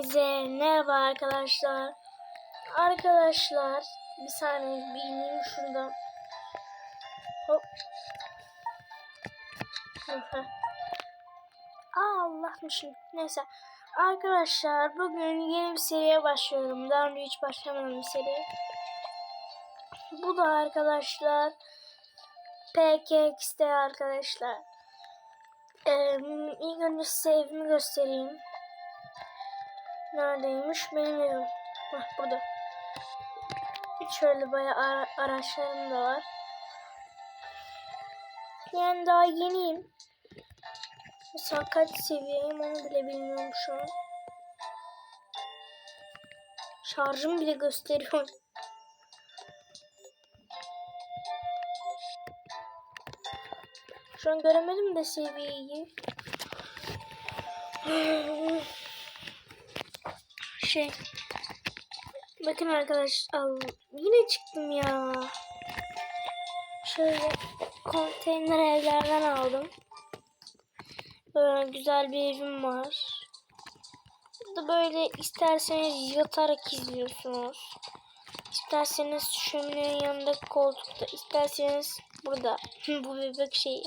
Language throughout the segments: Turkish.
Hepinize merhaba arkadaşlar. Arkadaşlar bir saniye bir ineyim şuradan. Hop. Allah'mışım. Neyse. Arkadaşlar bugün yeni bir seriye başlıyorum. Daha önce hiç başlamadım bir seri. Bu da arkadaşlar PKX'de arkadaşlar. Ee, ilk önce size evimi göstereyim. Neredeymiş? Benim evim. Heh, burada. Şöyle bayağı ara araçlarım da var. Yani daha yeniyim. Mesela kaç seviyeyim onu bile bilmiyorum şu an. Şarjım bile gösteriyor. Şu an göremedim de seviyeyi. Şey. Bakın arkadaşlar. Yine çıktım ya. Şöyle konteyner evlerden aldım. Böyle güzel bir evim var. Burada böyle isterseniz yatarak izliyorsunuz. İsterseniz şöminenin yanındaki koltukta, isterseniz burada. Bu bebek şeyi.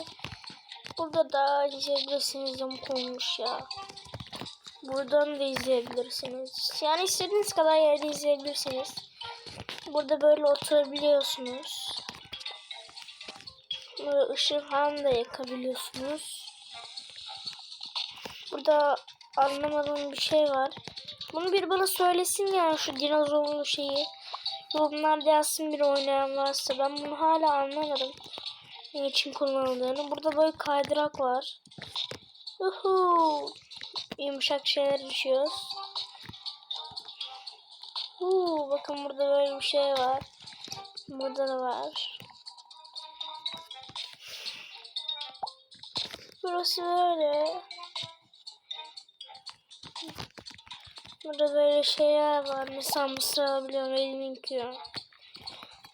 Burada da izleyebilirsiniz yamuk olmuş ya. Buradan da izleyebilirsiniz. Yani istediğiniz kadar yerde izleyebilirsiniz. Burada böyle oturabiliyorsunuz. Böyle ışık falan da yakabiliyorsunuz. Burada anlamadığım bir şey var. Bunu bir bana söylesin ya şu dinozorlu şeyi. Yorumlarda yazsın bir oynayan varsa. Ben bunu hala anlamadım. Ne için kullanıldığını. Burada böyle kaydırak var. Uhu. Yumuşak şeyler düşüyoruz. Uuu bakın burada böyle bir şey var. Burada da var. Burası böyle. Burada böyle şeyler var. Mesela mısır alabiliyorum. Elimi yıkıyorum.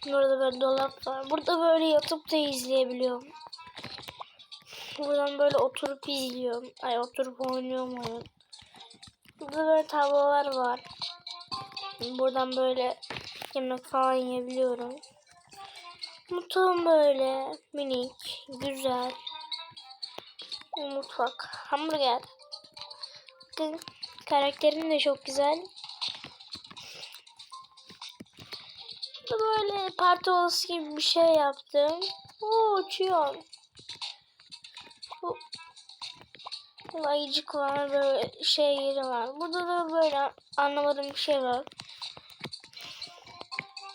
Burada böyle dolap var. Burada böyle yatıp da izleyebiliyorum. Buradan böyle oturup izliyorum. Ay oturup oynuyorum oyun. Burada böyle tablolar var. Buradan böyle yemek falan yiyebiliyorum. Mutfağım böyle minik, güzel. Mutfak, hamburger. Bakın karakterim de çok güzel. Böyle parti odası gibi bir şey yaptım. Oo uçuyor. Ayıcık var böyle şey yeri var. Burada da böyle anlamadığım bir şey var.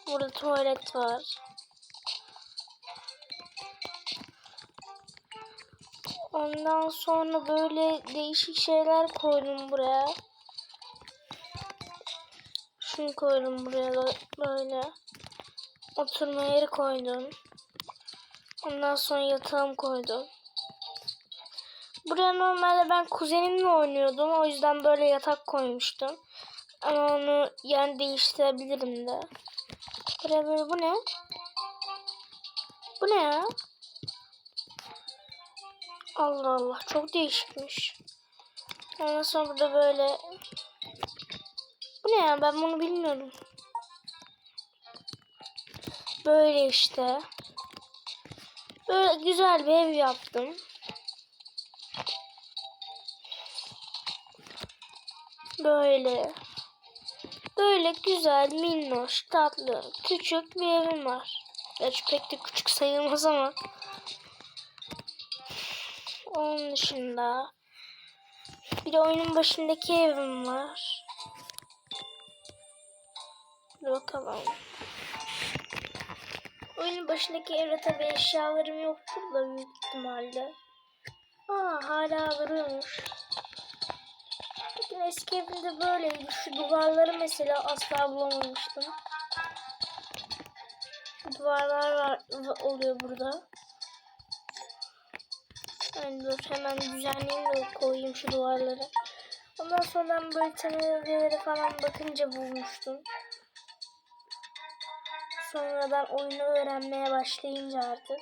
Burada tuvalet var. Ondan sonra böyle değişik şeyler koydum buraya. Şunu koydum buraya böyle. Oturma yeri koydum. Ondan sonra yatağım koydum. Buraya normalde ben kuzenimle oynuyordum. O yüzden böyle yatak koymuştum. Ama onu yani değiştirebilirim de. Buraya böyle bu ne? Bu ne ya? Allah Allah çok değişikmiş. Ondan sonra burada böyle Bu ne ya ben bunu bilmiyorum. Böyle işte. Böyle güzel bir ev yaptım. Böyle. Böyle güzel, minnoş, tatlı, küçük bir evim var. Gerçi pek de küçük sayılmaz ama. Onun dışında bir de oyunun başındaki evim var. Dur bakalım. Oyunun başındaki evde tabi eşyalarım yoktur da büyük ihtimalle. Aa hala duruyormuş. Bakın eski evimde böyleydi. Şu duvarları mesela asla bulamamıştım. Duvarlar var, oluyor burada. Yani dur hemen düzenleyeyim de koyayım şu duvarları. Ondan sonra ben böyle temellere falan bakınca bulmuştum. Sonradan oyunu öğrenmeye başlayınca artık.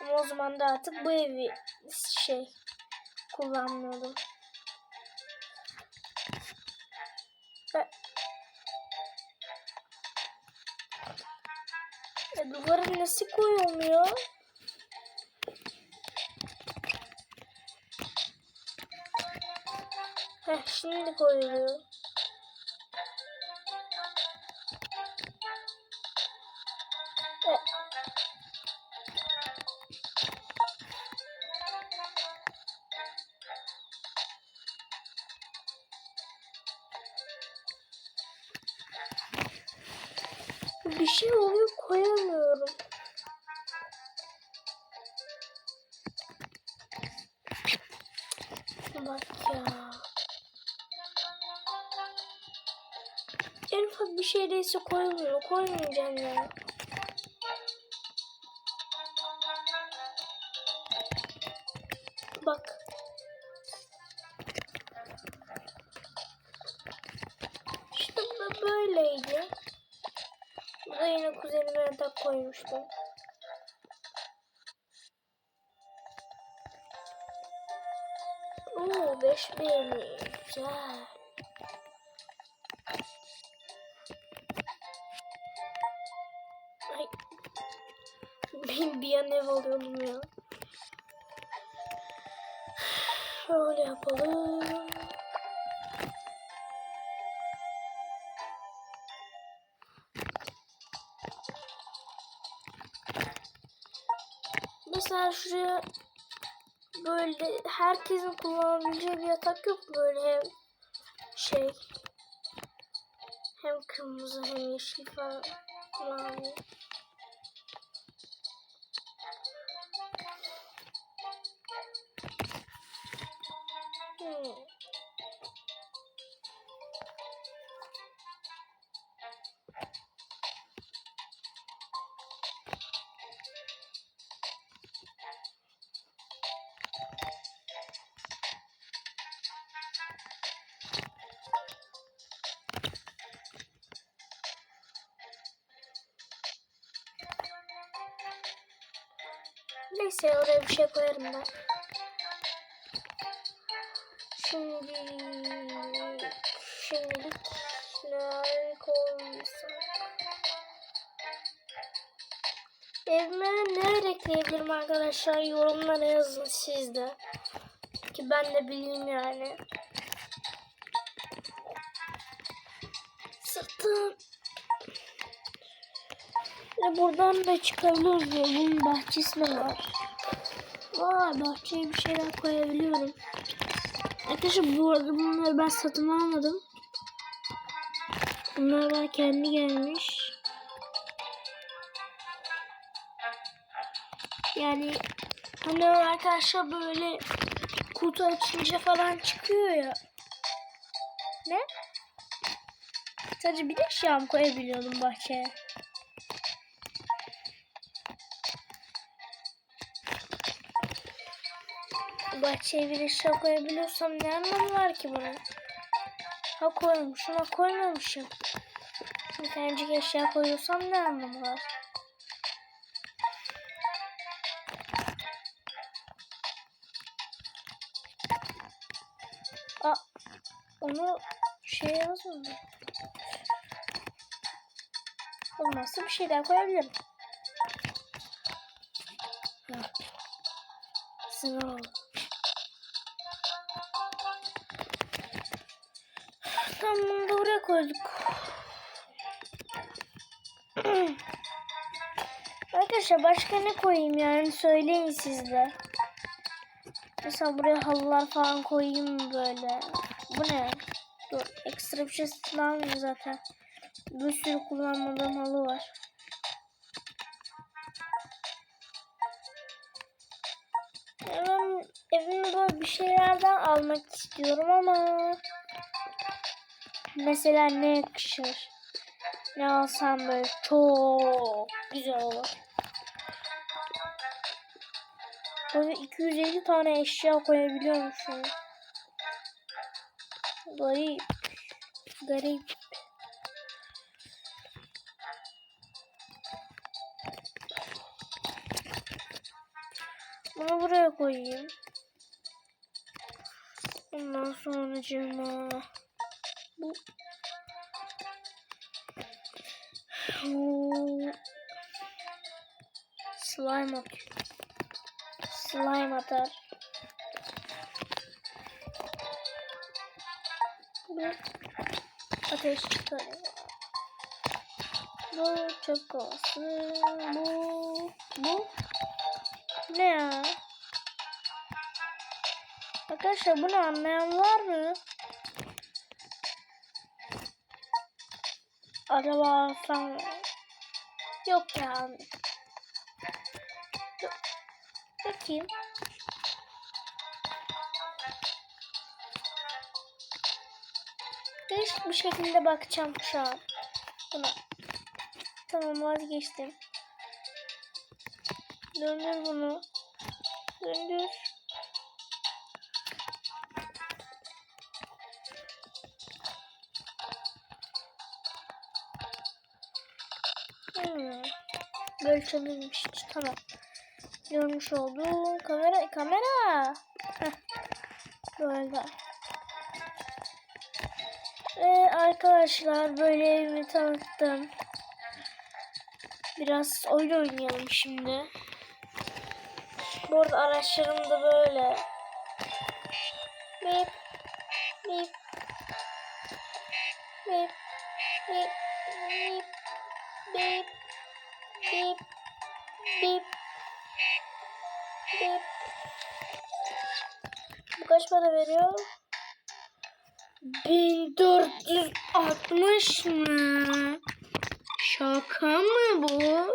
Ama o zaman da artık bu evi şey kullanmıyordum. Ya duvara nasıl koyulmuyor? Heh şimdi koyuluyor. Değilse koymuyor. Koymayacağım ya. Bak. İşte bu böyleydi. Burada yine kuzenime yatak koymuştum. Oo, beş beğeni. Güzel. Alıyorum ya. Şöyle yapalım. Mesela şuraya böyle herkesin kullanabileceği bir yatak yok böyle hem şey hem kırmızı hem yeşil falan Neyse oraya bir şey koyarım ben. Şimdi şimdilik neler koysam. Evime ne ekleyebilirim arkadaşlar yorumlara yazın siz de. Ki ben de bileyim yani. Buradan da çıkabiliyoruz ya. Bunun bahçesi de var. Vay bahçeye bir şeyler koyabiliyorum. Arkadaşlar bu arada bunları ben satın almadım. Bunlar bana kendi gelmiş. Yani hani arkadaşlar böyle kutu açınca falan çıkıyor ya. Ne? Sadece bir de şam koyabiliyordum bahçeye. Bahçeye bir eşya koyabiliyorsam ne anlamı var ki bunun? Ha koymuşum ha koymamışım. Bir tanecik eşya koyuyorsam ne anlamı var? Aa, onu şey yazmadı. Olmazsa bir şey daha koyabilirim. Ha. Sınav. Tamam bunu da buraya koyduk. Arkadaşlar başka ne koyayım yani söyleyin siz de. Mesela buraya halılar falan koyayım böyle? Bu ne? Dur ekstra bir şey satın almıyorum zaten. Bir sürü kullanmadığım halı var. Ben evime böyle bir şeylerden almak istiyorum ama mesela ne yakışır? Ne alsam böyle çok güzel olur. Böyle 250 tane eşya koyabiliyormuşum. Garip. Garip. Bunu buraya koyayım. Ondan sonra cima. Bu. Slime atıyor. Slime atar. Bu ateş çıkarıyor. Bu çöp kovası. Bu bu ne ya? Arkadaşlar bunu anlayan var mı? Acaba alsam? Yok ya. Yok. Bakayım. Değişik bir şekilde bakacağım şu an. Buna. Tamam vazgeçtim. Döndür bunu. Döndür. açılıymış. Tamam. Görmüş oldum. Kamera, kamera. Böyle. Ve arkadaşlar böyle evimi tanıttım. Biraz oyun oynayalım şimdi. Bu arada araçlarım da böyle. Bip. Bip. Bip. Bip. Bip. Bip. Bip. Para veriyor? 1460 mı? Şaka mı bu?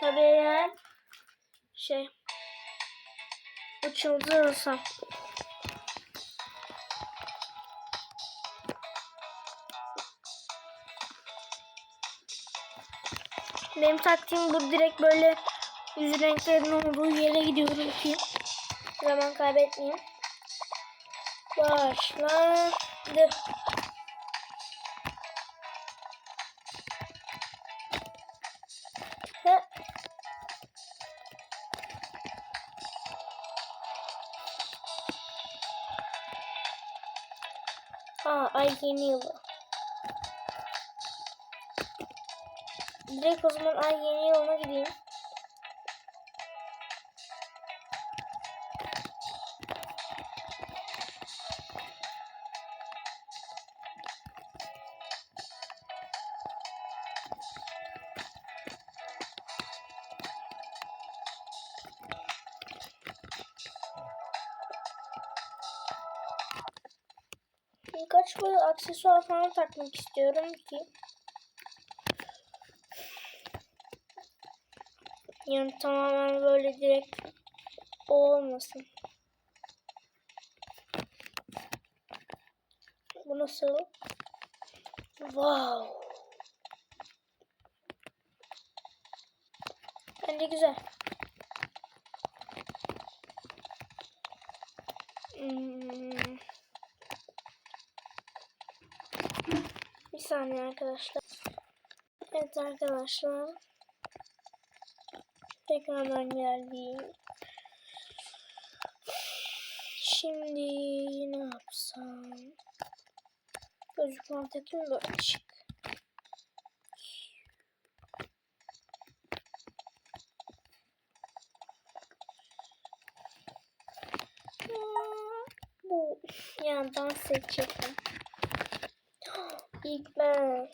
Tabii eğer şey uçuldurursa. Benim taktiğim bu direkt böyle yüz renklerinin olduğu yere gidiyorum ki zaman kaybetmeyeyim. Başladı. Ve Aa, ay yeni yılı. Direkt o zaman ay yeni yılına gideyim. Takmak istiyorum ki. Yani tamamen böyle direkt olmasın. Bu nasıl? Wow. Bence güzel. Hmm. Bir saniye arkadaşlar. Evet arkadaşlar. Tekrardan geldim. Şimdi ne yapsam? Gözlük takayım böyle şık. Bu yani dans. İlk ben.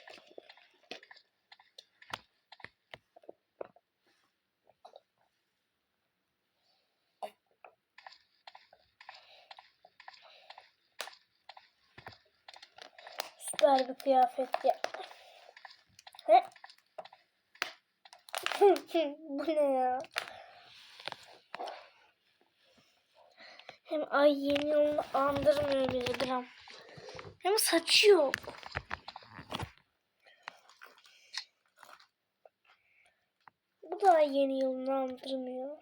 Süper bir kıyafet ya. He? Bu ne ya? Hem ay yeni yılını andırmıyor bile gram. Hem saçı yok. Bu da yeni yılını andırmıyor.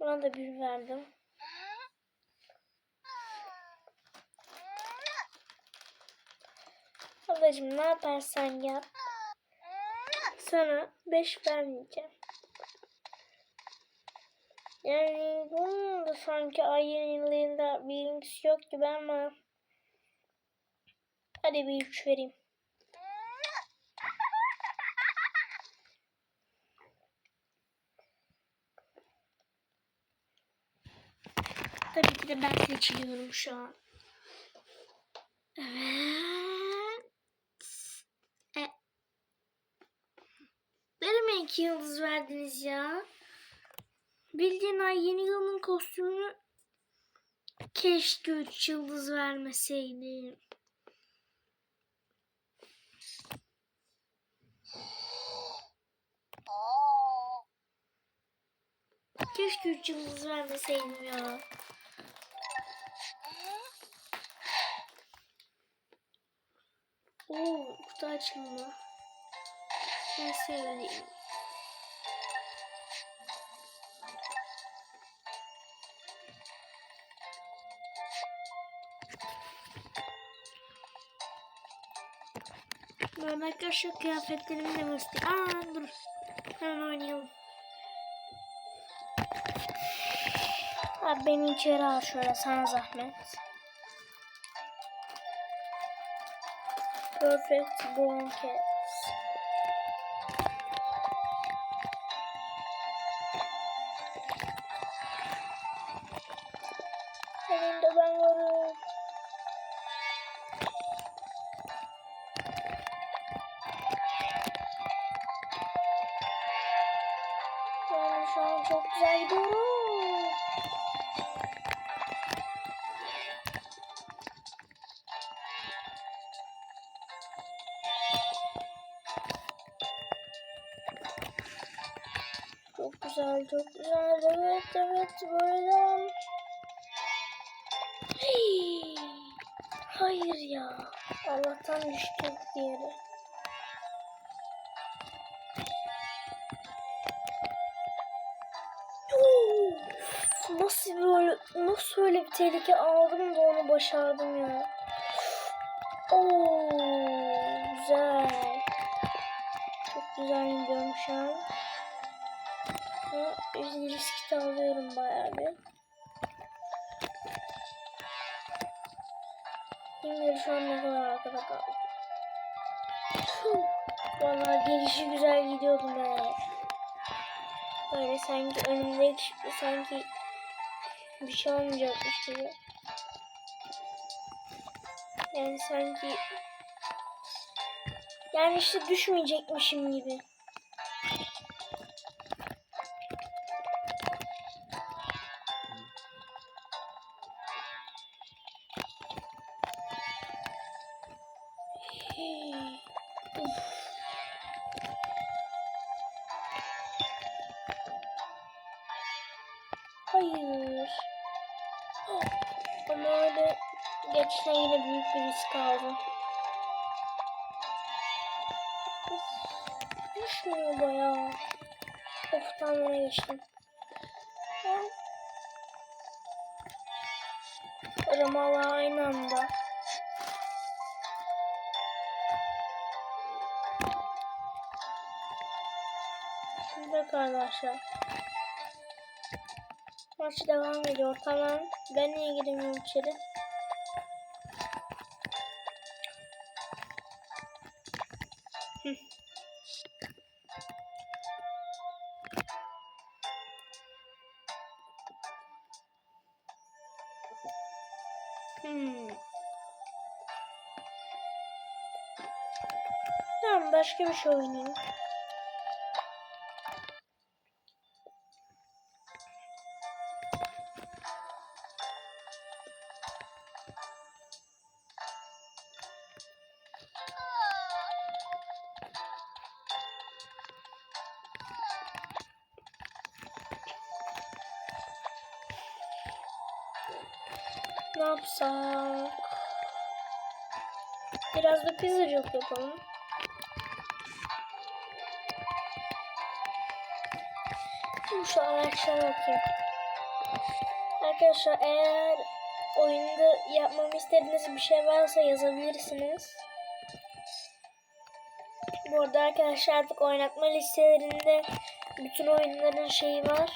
Buna da bir verdim. Ablacığım ne yaparsan yap. Sana 5 vermeyeceğim. Yani bunun da sanki ay yeniliğinde bir ilgisi yok gibi ama hadi bir 3 vereyim. Tabii ki de ben seçiliyorum şu an. Evet. E. Nereme iki yıldız verdiniz ya? Bildiğin ay yeni yılın kostümünü keşke üç yıldız vermeseydim. Keşke üç yıldız vermeseydim ya. Oo, kutu açılma. En sevdiğim. Ben arkadaşlar kıyafetlerimi de göstereyim. Aa dur. Hemen oynayalım. Abi beni içeri al şöyle sana zahmet. Perfect Blankets. Elinde ben varım. Şu an çok güzel gidiyorum. Güzel, çok güzel. Evet, evet, böyle. Hayır ya. Allah'tan yere. Yoo! Nasıl böyle, nasıl öyle bir tehlike aldım da onu başardım ya. Oo, güzel. Çok güzel gidiyorum şu an. Ama bir risk de alıyorum bayağı bir. Kim şu an ne kadar arkada kaldı. Vallahi gelişi güzel gidiyordum ben. Böyle sanki önümde sanki bir şey olmayacakmış gibi. Yani sanki yani işte düşmeyecekmişim gibi. Geçtim. Ha. Aramalar aynı anda. Şimdi arkadaşlar. Maç devam ediyor. Tamam. Ben niye giremiyorum içeri? Başka bir şey oynayayım. Ne yapsak? Biraz da pizzacılık yapalım. Şimdi şu bakayım. Arkadaşlar eğer oyunda yapmamı istediğiniz bir şey varsa yazabilirsiniz. Bu arada arkadaşlar artık oynatma listelerinde bütün oyunların şeyi var.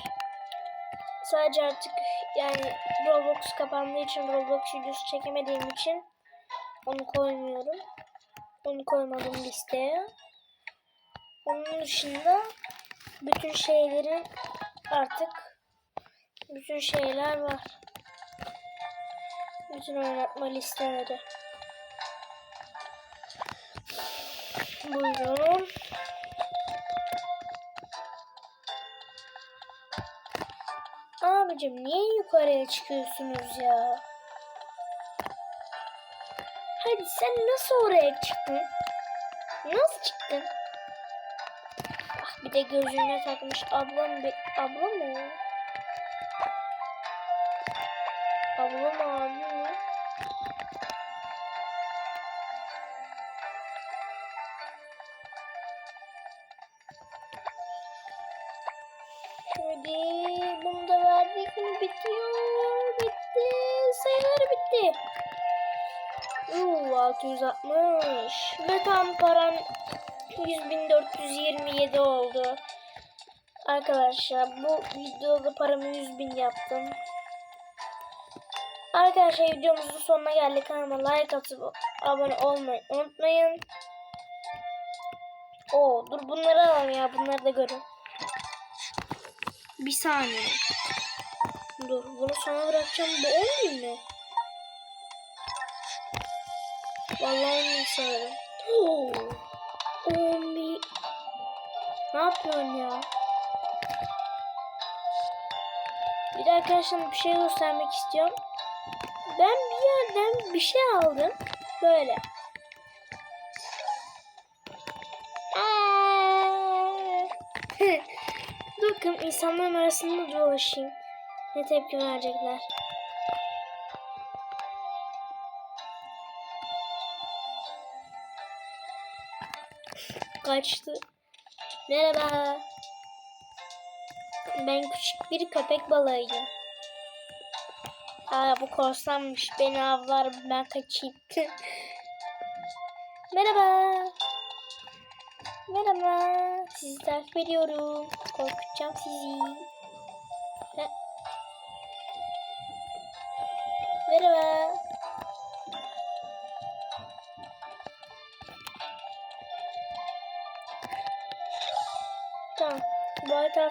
Sadece artık yani Roblox kapandığı için Roblox videosu çekemediğim için onu koymuyorum. Onu koymadım listeye. Onun dışında bütün şeyleri artık bütün şeyler var. Bütün oynatma listeleri. Buyurun. Abicim niye yukarıya çıkıyorsunuz ya? Hadi sen nasıl oraya çıktın? Nasıl çıktın? Bir de gözüne takmış ablam bir abla mı? Abla mı abi mi? Hadi bunu da verdik mi bitiyor. Bitti. Sayıları bitti. Uuu 660. Ve tam param 100.427 oldu. Arkadaşlar bu videoda paramı 100.000 yaptım. Arkadaşlar videomuzun sonuna geldik. Kanalıma like atıp abone olmayı unutmayın. Oo dur bunları alalım ya. Bunları da görün. Bir saniye. Dur bunu sana bırakacağım. Bu 10 bin mi? Vallahi 10 bin sanırım. Oo, 10 bin. Ne yapıyorsun ya? Bir de arkadaşlar bir şey göstermek istiyorum. Ben bir yerden bir şey aldım. Böyle. Aa! Bakın insanların arasında dolaşayım. Ne tepki verecekler. Kaçtı. Merhaba. Ben küçük bir köpek balığıyım. Aa bu korsanmış. Beni avlar ben kaçayım. Merhaba. Merhaba. Sizi takip ediyorum. Korkutacağım sizi.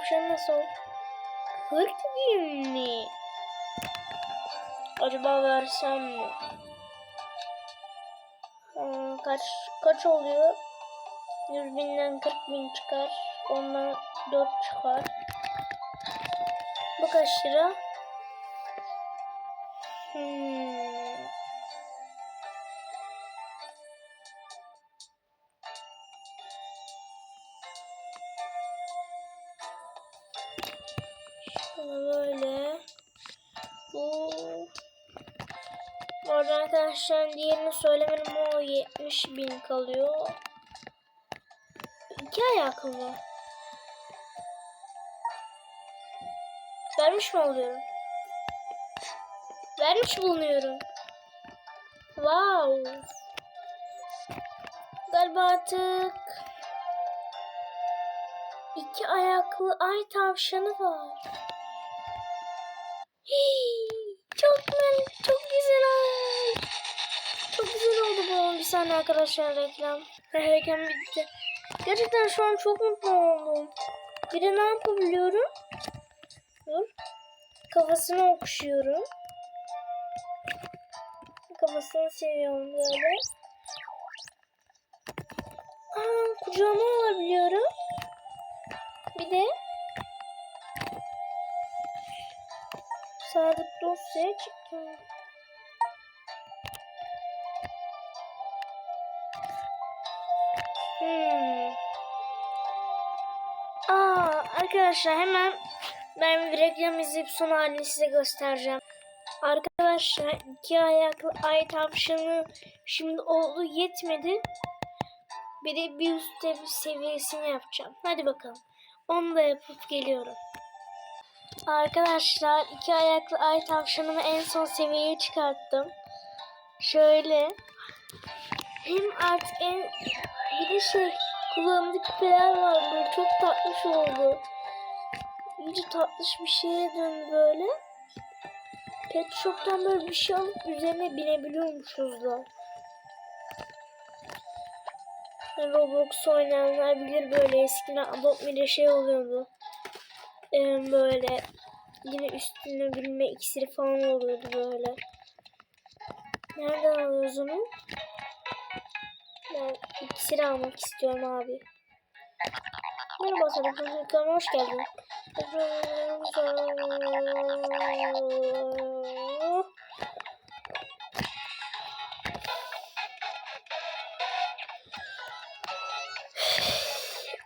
Tavşan nasıl? 40 bin mi? Acaba versem mi? Hmm, kaç kaç oluyor? 100 binden 40 bin çıkar. Ondan 4 çıkar. Bu kaç lira? Hmm. Arkadaşlar diğerini söylemedim o 70 bin kalıyor. İki ayaklı mı? Vermiş mi oluyorum? Vermiş bulunuyorum. Wow. Galiba artık iki ayaklı ay tavşanı var. Saniye arkadaşlar reklam. Reklam bitti. Gerçekten şu an çok mutlu oldum. Bir de ne yapabiliyorum? Dur. Kafasını okşuyorum. Kafasını seviyorum böyle. Aa, kucağıma alabiliyorum. Bir de sadık dosyaya çıktım. Arkadaşlar hemen ben bir reklam izleyip son halini size göstereceğim. Arkadaşlar iki ayaklı ay tavşanı şimdi oldu yetmedi. Bir de bir üst sev- seviyesini yapacağım. Hadi bakalım. Onu da yapıp geliyorum. Arkadaşlar iki ayaklı ay tavşanımı en son seviyeye çıkarttım. Şöyle. Hem artık en bir de şey kulağımda küpeler var böyle çok tatlış oldu. İyice tatlış bir şeye döndü böyle. Pet Shop'tan böyle bir şey alıp üzerine binebiliyormuşuz da. Roblox oynayanlar bilir böyle eskiden Adopt Me'de şey oluyordu. Ee, böyle yine üstüne binme iksiri falan oluyordu böyle. havuzunu. Ben ikisini almak istiyorum abi. Merhaba sana kanalıma hoş geldin.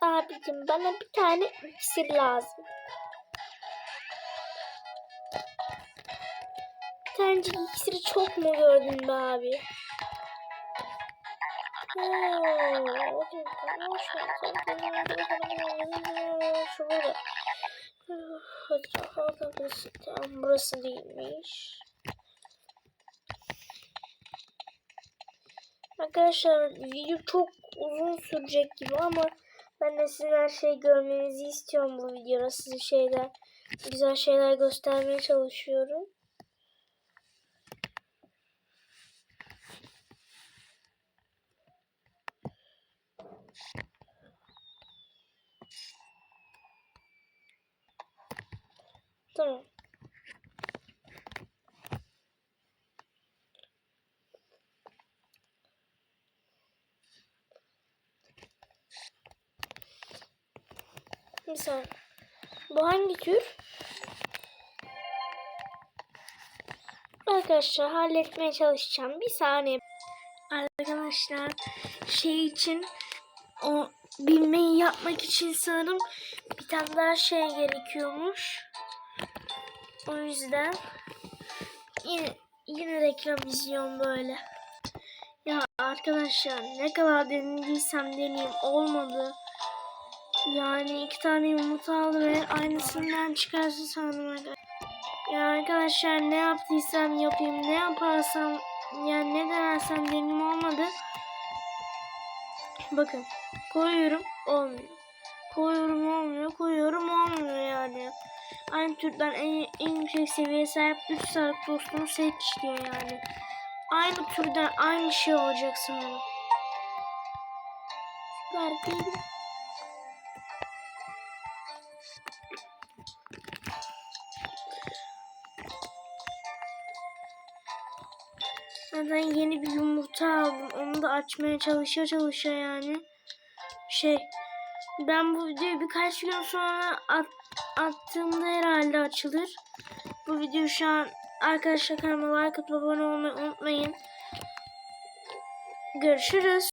Abicim bana bir tane iksir lazım. Sence iksiri çok mu gördün be abi? Şurada. Hadi burası, tamam, burası değilmiş. Arkadaşlar video çok uzun sürecek gibi ama ben de sizin her şeyi görmenizi istiyorum bu videoda. Size şeyler, güzel şeyler göstermeye çalışıyorum. Tamam. Saniye. Bu hangi tür? Arkadaşlar halletmeye çalışacağım. Bir saniye. Arkadaşlar şey için o bilmeyi yapmak için sanırım bir tane daha şey gerekiyormuş. O yüzden yine, yine reklam izliyorum böyle. Ya arkadaşlar ne kadar denediysem deneyeyim olmadı. Yani iki tane yumurta aldı ve aynısından çıkarsa sandım arkadaşlar. Ya arkadaşlar ne yaptıysam yapayım ne yaparsam yani ne denersem deneyim olmadı. Bakın koyuyorum olmuyor. Koyuyorum olmuyor. Koyuyorum olmuyor yani. Aynı türden en, en yüksek seviyeye sahip 3 sağlık dostunu seç diyor yani. Aynı türden aynı şey olacak sanırım. Süper değil mi? Zaten yeni bir yumurta aldım. Onu da açmaya çalışa çalışa yani. Şey ben bu videoyu birkaç gün sonra at, attığımda herhalde açılır. Bu video şu an arkadaşlar kanalıma like atıp abone olmayı unutmayın. Görüşürüz.